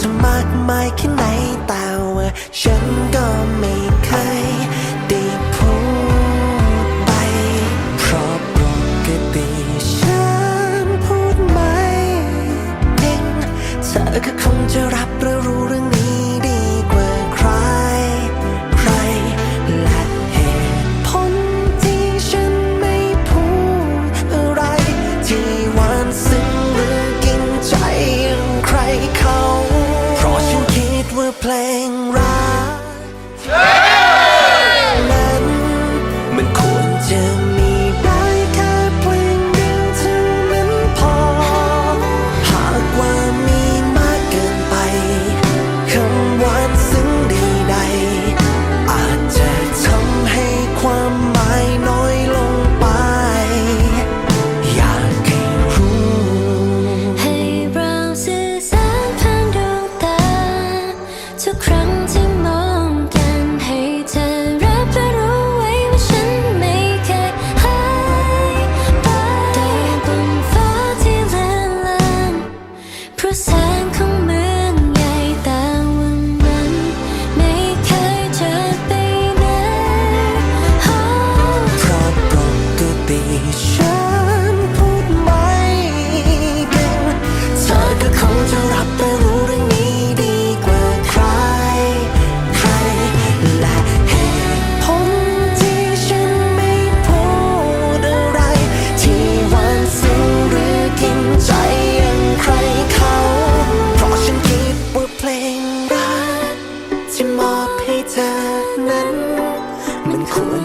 จะมากมายแค่ไหนแต่ว่าฉันก็ไม่เคยได้พูดไป เพราะปกติฉันพูดไม่จริงเธอก็คงจะรับรู้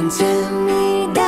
甜蜜的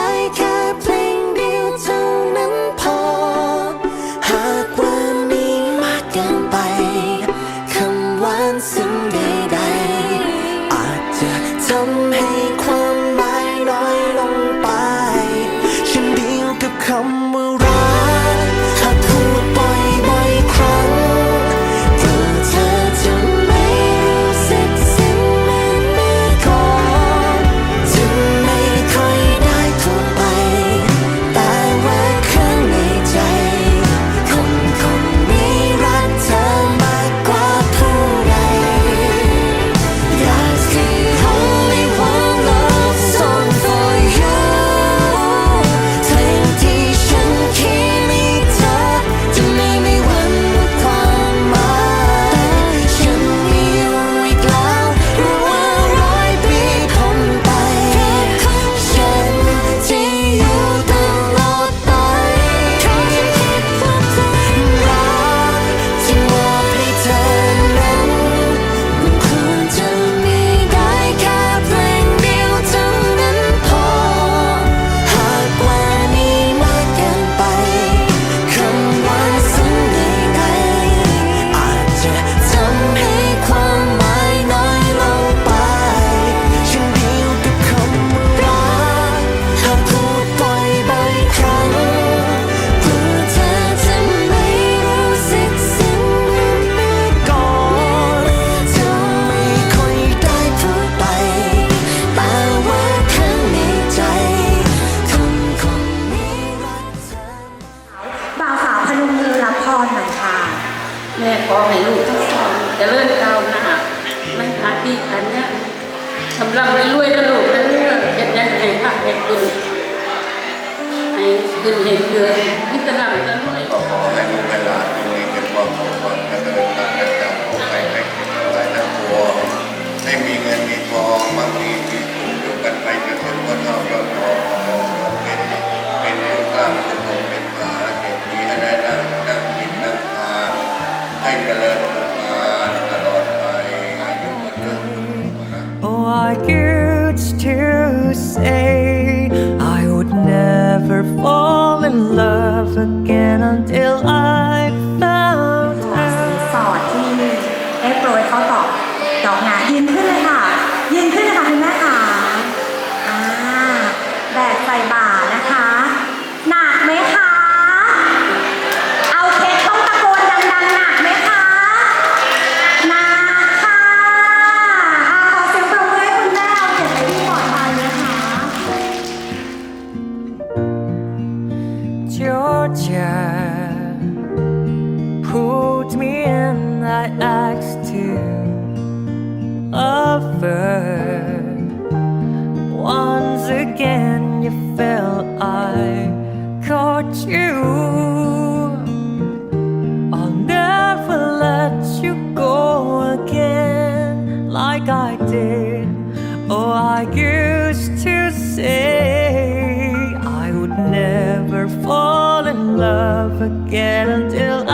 พรหน่อยค่ะ แม่ขอให้ลูกทั้งสองเจริญก้าวหน้าไม่พลาดที่อันเนี้ยสำหรับไปรวยนลูกนะเนี่ยเห็นยังไงค่ะเห็นดูให้ขึ้นเห็นเดือนพิจารณาจะรวยก็ขอให้ลูกให้หลานรวยเงินคอามสุขความเจริญตามกันตามของใครใครใครทั้งปวให้มีเงินมีทองมั่ง till I I used to say I would never fall in love again until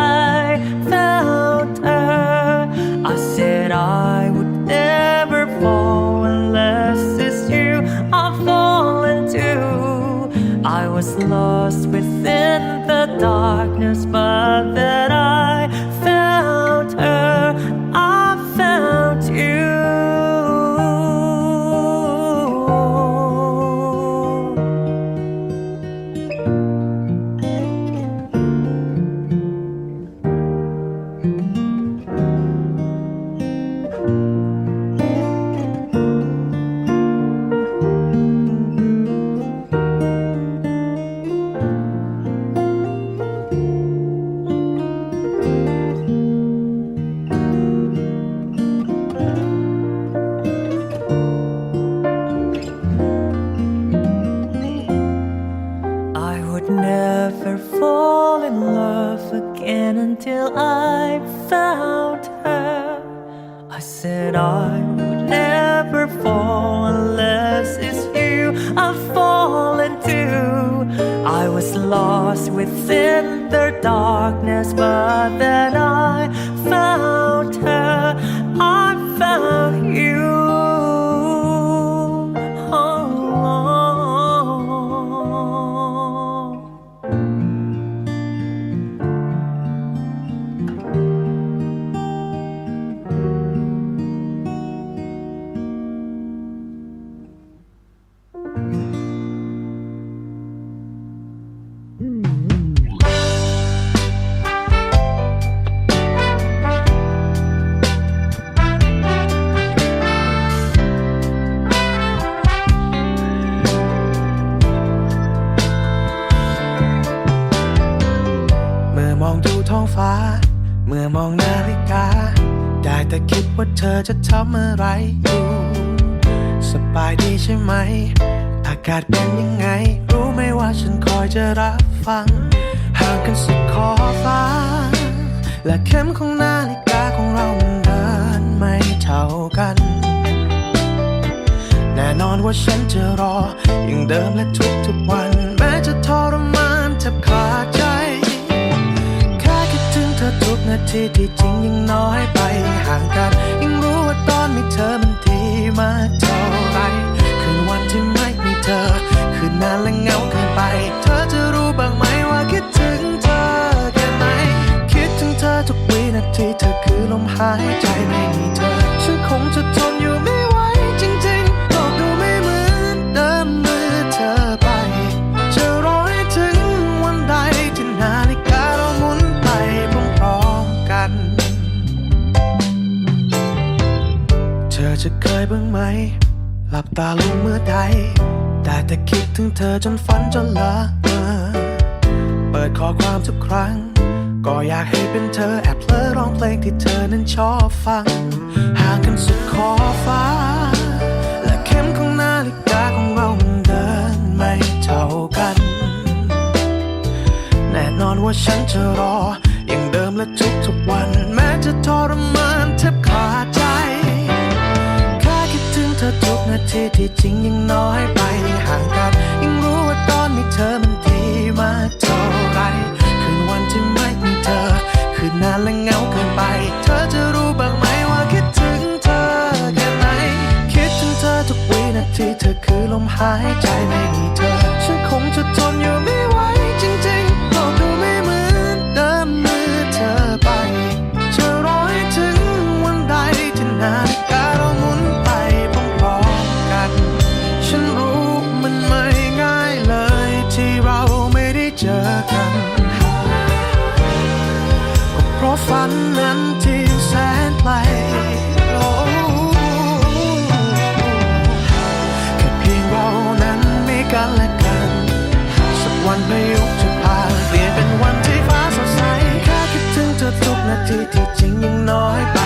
lost within the darkness, but then I ท้องฟ้า เมื่อมองนาฬิกา ได้แต่คิดว่าเธอจะทำอะไรอยู่สบายดีใช่ไหม อากาศเป็นยังไง รู้ไหมว่าฉันคอยจะรับฟังห่างกันสุดขอฟ้า และเข็มของนาฬิกาของเรามันเดินไม่เท่ากัน แน่นอนว่าฉันจะรออย่างเดิมและทุกๆวัน ที่ที่จริงยังน้อยไปห่างกัน ยังรู้ว่าตอนมีเธอมันดีมากเท่าไรคืนวันที่ไม่มีเธอ คืนนานและเงาเกินไป เธอจะรู้บ้างไหมว่าคิดถึงเธอแค่ไหน คิดถึงเธอทุกวินาทีเธอคือลมหายใจไม่มีเธอ ฉันคงจะทน อจะเคยบ้างไหม หลับตาลงเมื่อใดได้แต่คิดถึงเธอจนฝันจนละเมอเปิดข้อความทุกครั้ง ก็อยากให้เป็นเธอแอบเพลอร้องเพลงที่เธอนั้นชอบฟัง ห่างกันสุดขอบฟ้า และเข็มของนาฬิกาของเรามันเดินไม่เท่ากัน แน่นอนว่าฉันจะรออย่างเดิมและทุกๆาทีที่จริงยังน้อยไปห่างกัน ยังรู้ว่าตอนมีเธอมันดีมากเท่าไรคืนวันที่ไม่มีเธอ คืนนานและเงาเกินไป เธอจะรู้บ้างไหมว่าคิดถึงเธอแค่ไหน คิดถึงเธอทุกวินาทีเธอคือลมหายใจไม่มี ฝันนั้นที่แสนไกลโอ้แค่เพียงเรานั้นมีกันและกัน สักวันพายุจะพาเปลี่ยนเป็นวันที่ฟ้าสดใสแค่คิดถึงเธอทุกนาทีที่จริงยังน้อยไป